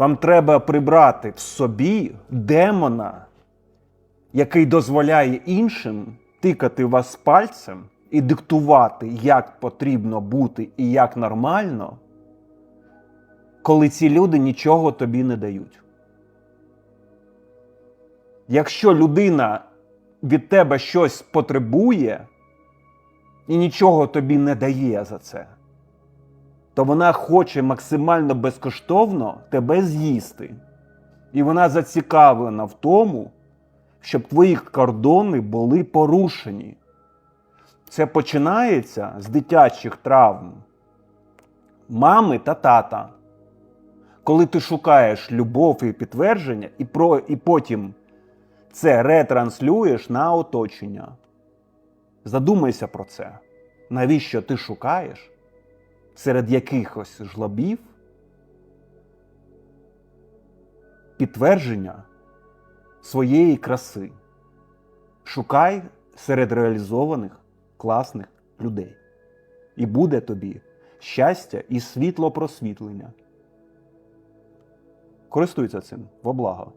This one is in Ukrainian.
Вам треба прибрати в собі демона, який дозволяє іншим тикати вас пальцем і диктувати, як потрібно бути і як нормально, коли ці люди нічого тобі не дають. Якщо людина від тебе щось потребує і нічого тобі не дає за це, то вона хоче максимально безкоштовно тебе з'їсти. І вона зацікавлена в тому, щоб твої кордони були порушені. Це починається з дитячих травм мами та тата. Коли ти шукаєш любов і підтвердження, і, про, і потім це ретранслюєш на оточення. Задумайся про це. Навіщо ти шукаєш серед якихось жлобів підтвердження своєї краси? Шукай серед реалізованих класних людей. І буде тобі щастя і світло просвітлення. Користуйся цим во благо.